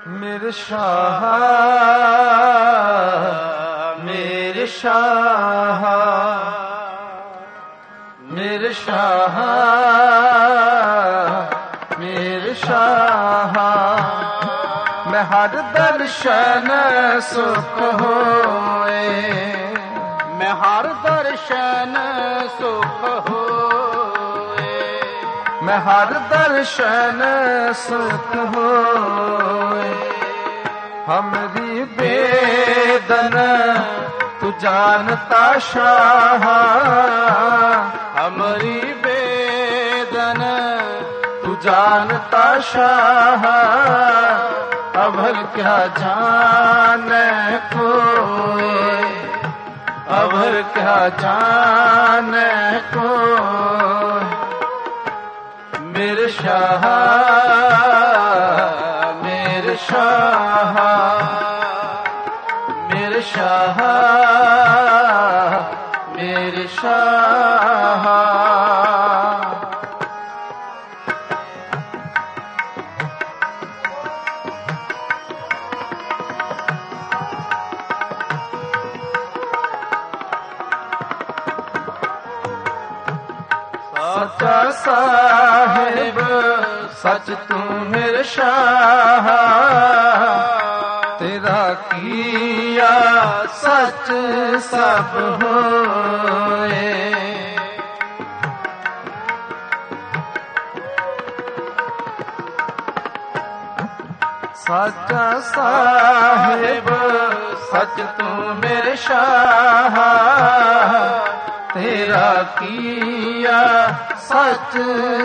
ਮੇਰੇ ਸ਼ਾਹ ਮੇਰੇ ਸ਼ਾਹ ਮੇਰੇ ਸ਼ਾਹ ਮੇਰ ਸ਼ਾਹ ਮੈਂ ਹਰ ਦਰਸ਼ਨ ਸੁਖ ਹੋਏ ਮੈਂ ਹਰ ਦਰਸ਼ਨ ਸੁਖ ਹੋਏ ਮੈਂ ਹਰ ਦਰਸ਼ਨ ਸੁਖ ਹੋਏ हमरी बेदन तू जानता शाह। हमरी बेदन तू जानता शाह। अभल क्या जान को अभल क्या जान को मेरे शाह शाह। ਸ਼ਾਹ ਮੇਰੇ ਸ਼ਾਹ। ਸੱਚਾ ਸਾਹਿਬ ਸੱਚ ਤੂੰ ਮੇਰੇ ਸ਼ਾਹ। ਤੇਰਾ ਕੀਆ ਸਚ ਸਭ ਹੋਏ। ਸੱਚਾ ਸਾਹਿਬ, ਸੱਚ ਤੂੰ ਮੇਰੇ ਸ਼ਾਹ। ਤੇਰਾ ਕੀਆ ਸੱਚ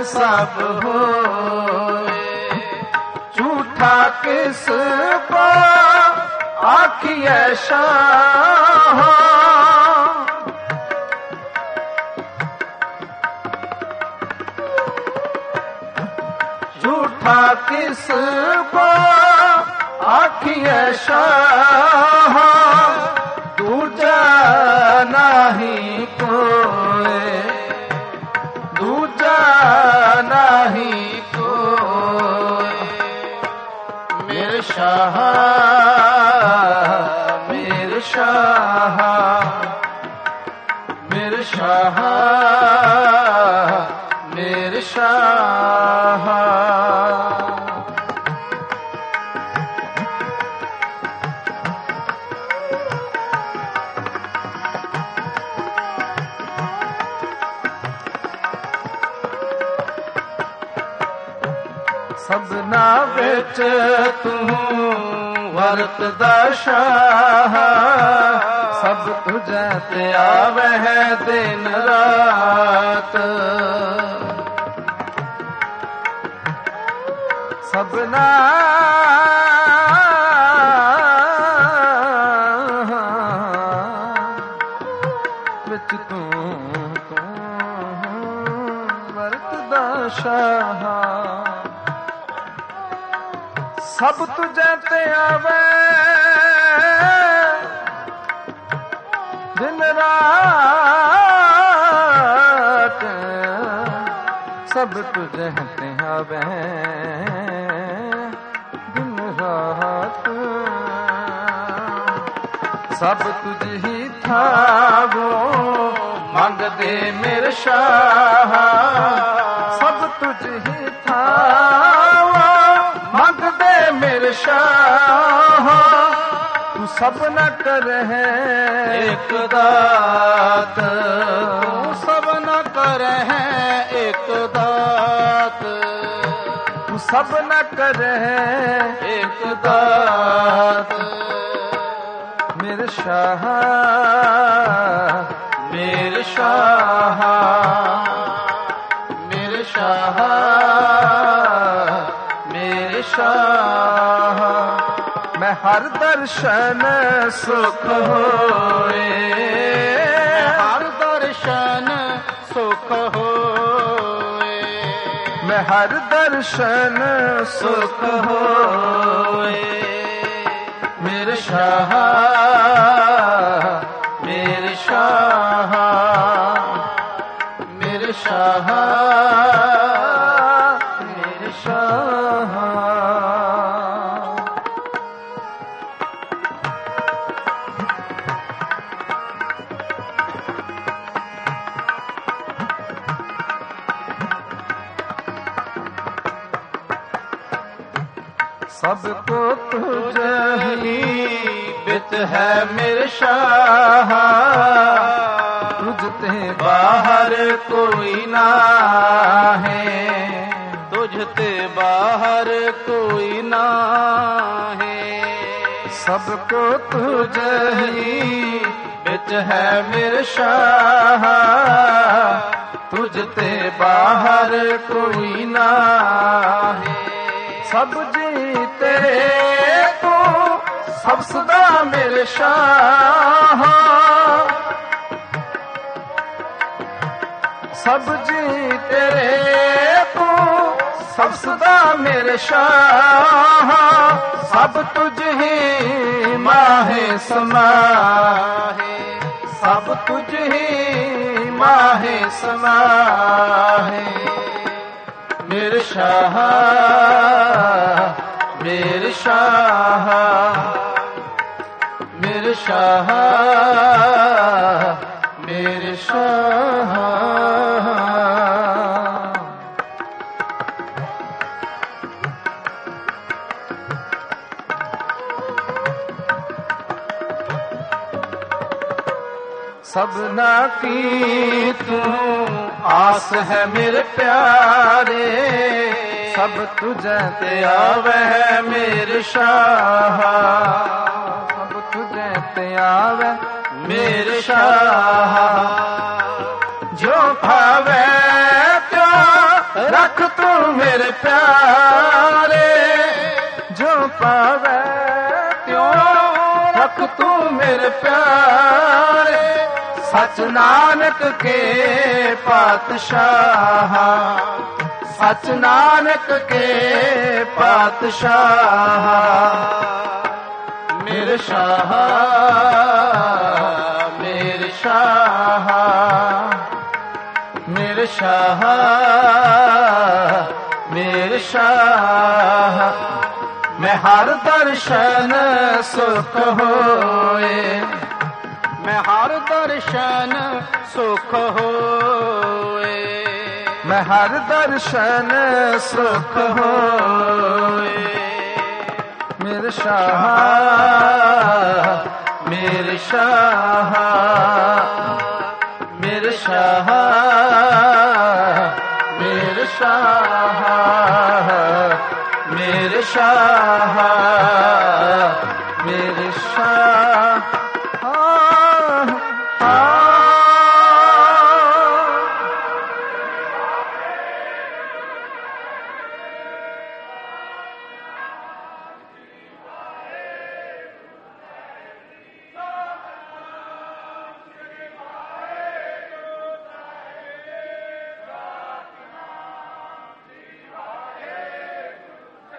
ਸਭ ਹੋਏ। ਝੂਠਾ ਕਿਸ ਪਾ ਆਖੀਐ ਸ਼ਾਹ। ਝੂਠਾ ਕਿਸ ਕੋ ਆਖੀਐ ਸ਼ਾਹ। ਦੂਜਾ ਨਹੀਂ ਕੋਏ। ਦੂਜਾ ਨਹੀਂ ਕੋਏ। ਮੇਰੇ ਸ਼ਾਹ ਮੇਰੇ ਸ਼ਾਹ ਮੇਰੇ ਸ਼ਾਹ ਸਭਨਾ ਵਿੱਚ ਤੂੰ ਵਰਤਦਾ ਸ਼ਾਹ ਸਭ ਤੁਝੇ ਤੇ ਆਵਹਿ ਦਿਨ ਰਾਤ। ਸਭਨਾ ਵਿੱਚ ਤੂੰ ਤੂੰ ਵਰਤਦਾ ਸ਼ਾਹ। ਸਭ ਤੁਝੇ ਤੇ ਆਵੇ ਦਿਨ ਰਾਤ। ਸਭ ਤੁਝੇ ਤੇ ਆਵੇ ਦਿਨ ਰਾਤ। ਸਭ ਤੁਝ ਹੀ ਥਾਵੋ ਮੰਗਦੇ ਮੇਰੇ ਸ਼ਾਹ। ਸਭ ਤੁਝ ਹੀ ਥਾਵੋ ਮੰਗਦੇ ਮੇਰੇ ਸ਼ਾਹ। ਤੂੰ ਸਭ ਨ ਕਰਹਿ ਇੱਕ ਦਾਤ। ਤੂੰ ਸਭ ਨ ਕਰਹਿ ਇੱਕ ਦਾਤ। ਤੂੰ ਸਭ ਨ ਕਰਹਿ ਇੱਕ ਦਾਤ। ਮੇਰੇ ਸ਼ਾਹ ਮੇਰੇ ਸ਼ਾਹ ਮੇਰੇ ਸ਼ਾਹ ਮੇਰੇ ਸ਼ਾਹ। ਹਰ ਦਰਸ਼ਨ ਸੁਖ ਹੋਏ। ਹਰ ਦਰਸ਼ਨ ਸੁਖ ਹੋਏ। ਮੈਂ ਹਰ ਦਰਸ਼ਨ ਸੁਖ ਹੋਏ। ਮੇਰੇ ਸ਼ਾਹ ਸਭ ਕੋ ਤੁਝ ਹੀ ਬਿਤ ਹੈ ਮੇਰੇ ਸ਼ਾਹ ਤੁਝ ਤੇ ਬਾਹਰ ਕੋਈ ਨਾ ਹੈ ਤੁਝ ਤੇ ਬਾਹਰ ਕੋਈ ਨਾ ਹੈ ਸਭ ਕੋ ਤੁਝ ਹੀ ਵਿੱਚ ਹੈ ਮੇਰੇ ਸ਼ਾਹ ਤੁਝ ਤੇ ਬਾਹਰ ਕੋਈ ਨਾ ਹੈ ਸਭ ਤੂੰ ਸਭ ਸਦਾ ਮੇਰੇ ਸ਼ਾਹ। ਸਭ ਜੀ ਤੇਰੇ ਤੂੰ ਸਭ ਸਦਾ ਮੇਰੇ ਸ਼ਾਹ। ਸਭ ਤੁਝ ਹੀ ਮਾਹੇ ਸਮਾਹੇ। ਸਭ ਤੁਝ ਹੀ ਮਾਹੇ ਸਮਾਹੇ। ਮੇਰੇ ਸ਼ਾਹ। ਮੇਰੇ ਸ਼ਾਹ ਮੇਰੇ ਸ਼ਾਹ ਮੇਰੇ ਸ਼ਾਹ ਸਭਨਾ ਕੀ ਤੂੰ ਆਸ ਹੈ ਮੇਰੇ ਪਿਆਰੇ ਸਭ ਤੁਝੇ ਤੇ ਆਵੈ ਮੇਰੇ ਸ਼ਾਹ। ਸਭ ਤੁਝੇ ਤੇ ਆਵੇ ਮੇਰੇ ਸ਼ਾਹ। ਜੋ ਭਾਵੇ ਤਿਉ ਰੱਖ ਤੂੰ ਮੇਰੇ ਪਿਆਰੇ। ਜੋ ਪਾਵੇ ਤਿਉ ਰੱਖ ਤੂੰ ਮੇਰੇ ਪਿਆਰੇ। ਸਚ ਨਾਨਕ ਕੇ ਪਾਤਸ਼ਾਹ। ਸਚ ਨਾਨਕ ਕੇ ਪਾਤਸ਼ਾਹ। ਮੇਰ ਸ਼ਾਹ ਮੇਰ ਸ਼ਾਹ। ਮੇਰ ਸ਼ਾਹ ਮੇਰ ਸ਼ਾਹ। ਮੈਂ ਹਰ ਦਰਸ਼ਨ ਸੁਖ ਹੋਏ। ਮੈਂ ਹਰ ਦਰਸ਼ਨ ਸੁਖ ਹੋਏ। ਹਰ ਦਰਸ਼ਨ ਸੁਖ ਹੋਏ। ਮੇਰੇ ਸ਼ਾਹ ਮੇਰੇ ਸ਼ਾਹ ਮੇਰੇ ਸ਼ਾਹ ਮੇਰੇ ਸ਼ਾਹ ਮੇਰੇ ਸ਼ਾਹ ਮੇਰੇ ਸ਼ਾਹ।